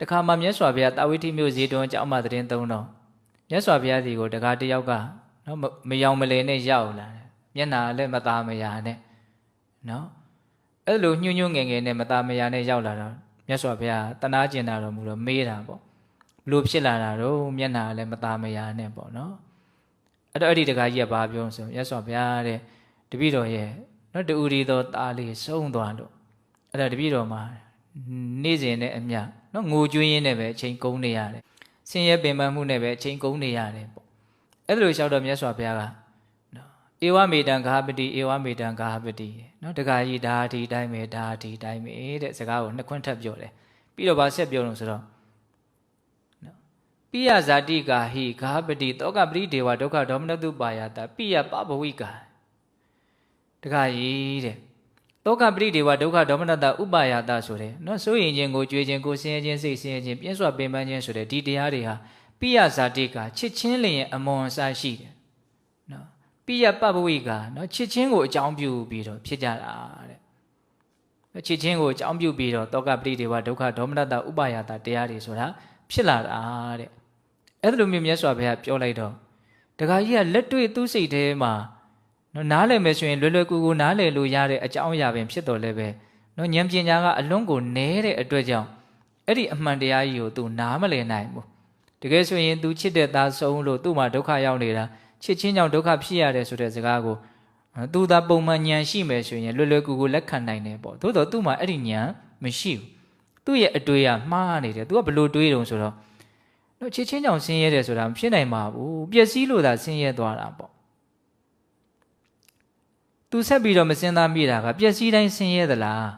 တခါမှမြတ်စွာဘုရားတာဝိထိမြို့ဈေးတွန်းကျောင်းမှာတည်င်းသုံးတော့မြတ်စွာဘုရားဒီကိုတကားတစ်ယောက်ကနော်မမယောင်မလဲနဲ့ရောက်လာတယ်မျက်နာလည်းမသားမယာနဲ့နော်အဲ့လိုညှို့ညွန့်ငယ်ငယ်နဲ့မသားမယာနဲ့ရောက်လာတော့မြတ်စွာဘုရားတနာကျင်တာတော်မူတော့မေးတာပေါ့ဘလို့ဖြစ်လာတာတော့မျက်နာလည်းမသားမယာနဲ့ပေါ့နော်အဲ့တော့အဲ့ဒီတကားကြီးကဘာပြောဆိုမြတ်စွာဘုရားတဲ့တပည့်တော်ရဲ့နော်တူရီတော်သားလေးဆုံးသွားလို့အဲ့ဒါတပည့်တော်မှာနေ့စဉ်နဲ့အမျှ နော်ငိုကြွေးရင်းနဲ့ပဲအချိန်ကုန်နေရတယ်ဆင်းရဲပင်ပန်းမှုနဲ့ပဲအချိန်ကုန်နေရတယ်ပေါ့အဲ့ဒါလိုလျှောက်တော့မြတ်စွာဘုရားကနော်ဧဝမေတံဂါပတိဧဝမေတံဂါပတိနော်တခါကြီးဒါဒီတိုင်းပဲဒါဒီတိုင်းပဲတဲ့စကားကိုနှစ်ခွန်းထပ်ပြောတယ်ပြီးတော့ဗာဆက်ပြောလို့ဆိုတော့နော်ပိယဇာတိကာဟိဂါပတိတောကပရိဒေဝဒုက္ခဒေါမနတုပါယတာပိယပဘဝိကာတခါကြီးတဲ့ တောကပရိဒေဝဒုက္ခဒေါမနတဥပါယတာဆိုတဲ့နော်စိုးရင်ခြင်းကိုကြွေးခြင်းကိုဆင်းရဲခြင်းစိတ်ဆင်းရဲခြင်းပြင်းစွာပင်ပန်းခြင်းဆိုတဲ့ဒီတရားတွေဟာပိယဇာတိကာချစ်ချင်းလျင်အမွန်အစရှိတယ်နော်ပိယပဘဝိကာနော်ချစ်ချင်းကိုအကြောင်းပြုပြီးတော့ဖြစ်ကြတာတဲ့ချစ်ချင်းကိုအကြောင်းပြုပြီးတော့တောကပရိဒေဝဒုက္ခဒေါမနတဥပါယတာတရားတွေဆိုတာဖြစ်လာတာတဲ့အဲ့ဒါလိုမျိုးမြတ်စွာဘုရားပြောလိုက်တော့တခါကြီးကလက်တွေ့သူ့စိတ်ထဲမှာ နော်နားလည်မယ်ဆိုရင်လွယ်လွယ်ကူကူနားလည်လို့ရတဲ့အကြောင်းအရာပင်ဖြစ်တော်လဲပဲနော်ဉာဏ်ပညာကအလွန်ကိုနဲတဲ့အတွက်ကြောင့်အဲ့ဒီအမှန်တရားကြီးကို तू နားမလည်နိုင်ဘူးတကယ်ဆိုရင် तू ချစ်တဲ့သားဆုံးလို့သူ့မှာဒုက္ခရောက်နေတာချစ်ချင်းကြောင့်ဒုက္ခဖြစ်ရတယ်ဆိုတဲ့စကားကိုသူသာပုံမှန်ဉာဏ်ရှိမယ်ဆိုရင်လွယ်လွယ်ကူကူလက်ခံနိုင်တယ်ပေါ့သို့တော့သူ့မှာအဲ့ဒီဉာဏ်မရှိဘူးသူ့ရဲ့အတွေ့အမှားနေတယ် तू ကဘလို့တွေးတုံဆိုတော့တော့ချစ်ချင်းကြောင့်ဆင်းရဲတယ်ဆိုတာမဖြစ်နိုင်ပါဘူးပျက်စီးလို့သာဆင်းရဲသွားတာပေါ့ သူဆက်ပြီးတော့မစင်သားမိတာကပျက်စီးတိုင်းဆင်းရဲသလား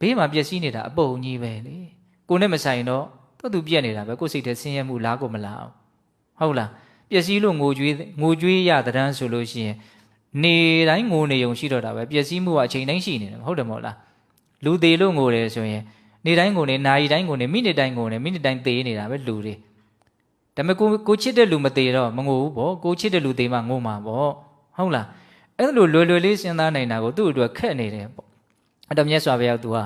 ဘေးမှာပျက်စီးနေတာအပုပ်ကြီးပဲလေကိုနဲ့မဆိုင်တော့တော့သူပြက်နေတာပဲကိုစိတ်ထဲဆင်းရဲမှုလားကိုမလားဟုတ်လားပျက်စီးလို့ငိုကြွေးငိုကြွေးရတဲ့တန်းဆိုလို့ရှိရင်နေတိုင်းငိုနေုံရှိတော့တာပဲပျက်စီးမှုကအချိန်တိုင်းရှိနေတယ်ဟုတ်တယ်မဟုတ်လားလူသေးလို့ငိုတယ်ဆိုရင်နေတိုင်းငိုနေနာရီတိုင်းငိုနေမိနစ်တိုင်းငိုနေမိနစ်တိုင်းသေးနေတာပဲလူတွေဒါပေမဲ့ကိုကိုချစ်တဲ့လူမသေးတော့မငိုဘူးပေါ့ကိုချစ်တဲ့လူသေးမှငိုမှာပေါ့ဟုတ်လား အဲ့လိုလွယ်လွယ်လေးစဉ်းစားနိုင်တာကိုသူ့အတွက်ခက်နေတယ်ပေါ့အဲ့တော့မြတ်စွာဘုရားကသူဟာ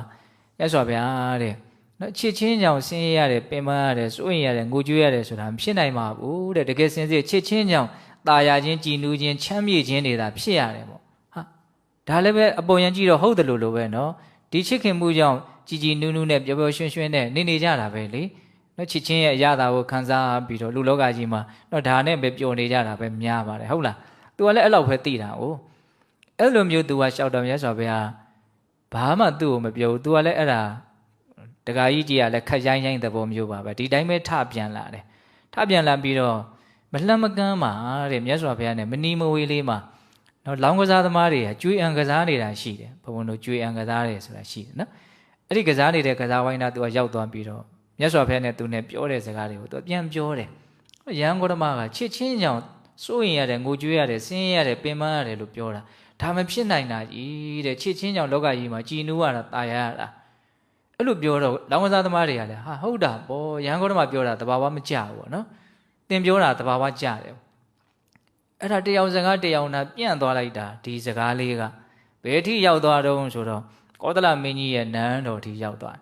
မြတ်စွာဘုရားတဲ့နော်ချစ်ချင်းကြောင့်ဆင်းရဲရတယ်ပင်ပန်းရတယ်စိုးရင်ရတယ်ငိုကြွေးရတယ်ဆိုတာမဖြစ်နိုင်ပါဘူးတဲ့တကယ်စင်စစ်ချစ်ချင်းကြောင့်ตายာချင်းကြည်နူးချင်းချမ်းမြေ့ခြင်းတွေသာဖြစ်ရတယ်ပေါ့ဟာဒါလည်းပဲအပေါ်ယံကြည့်တော့ဟုတ်တယ်လို့လို့ပဲနော်ဒီချစ်ခင်မှုကြောင့်ကြည်ကြည်နူးနူးနဲ့ပျော်ပျော်ရွှင်ရွှင်နဲ့နေနေကြတာပဲလေနော်ချစ်ချင်းရဲ့အရာသာကိုခံစားပြီးတော့လူလောကကြီးမှာတော့ဒါနဲ့ပဲပျော်နေကြတာပဲများပါတယ်ဟုတ်လား သူကလည်းအဲ့လောက်ပဲသိတာ哦အဲ့လိုမျိုးသူကရှောက်တော်မြတ်စွာဘုရားဘာမှသူ့ကိုမပြောဘူးသူကလည်းအဲ့ဒါတခါကြီးကြီးကလည်းခက်ရိုင်းရိုင်းသဘောမျိုးပါပဲဒီတိုင်းပဲထပြန်လာတယ်ထပြန်လာပြီးတော့မလှမ်းမကမ်းပါတဲ့မြတ်စွာဘုရားနဲ့မနီမဝေးလေးမှာနော်လောင်းကစားသမားတွေကကျွေးအံကစားနေတာရှိတယ်ဘုံဘုံတို့ကျွေးအံကစားတယ်ဆိုတာရှိတယ်နော်အဲ့ဒီကစားနေတဲ့ကစားဝိုင်းသားသူကရောက်သွားပြီးတော့မြတ်စွာဘုရားနဲ့သူနဲ့ပြောတဲ့စကားတွေကိုသူပြန်ပြောတယ်ရန်ကုန်ဓမ္မကချစ်ချင်းကြောင့် စိုးရင်ရတယ်ငိုကြွေးရတယ်ဆင်းရဲရတယ်ပင်ပန်းရတယ်လို့ပြောတာဒါမဖြစ်နိုင်တာကြီးတဲ့ချစ်ချင်းကြောင့်လောကကြီးမှာကြည်နူးရတာตายရတာအဲ့လိုပြောတော့လောင်းကစားသမားတွေကလည်းဟာဟုတ်တာပေါ့ရန်ကုန်ဓမ္မပြောတာတဘာဝမကြဘူးပေါ့နော်သင်ပြောတာတဘာဝကြတယ်အဲ့ဒါတယောက်စကားတယောက်နာပြန့်သွားလိုက်တာဒီစကားလေးကဘယ်ထိရောက်သွားတော့ဆိုတော့ကောသလမင်းကြီးရဲ့နန်းတော်ထိရောက်သွား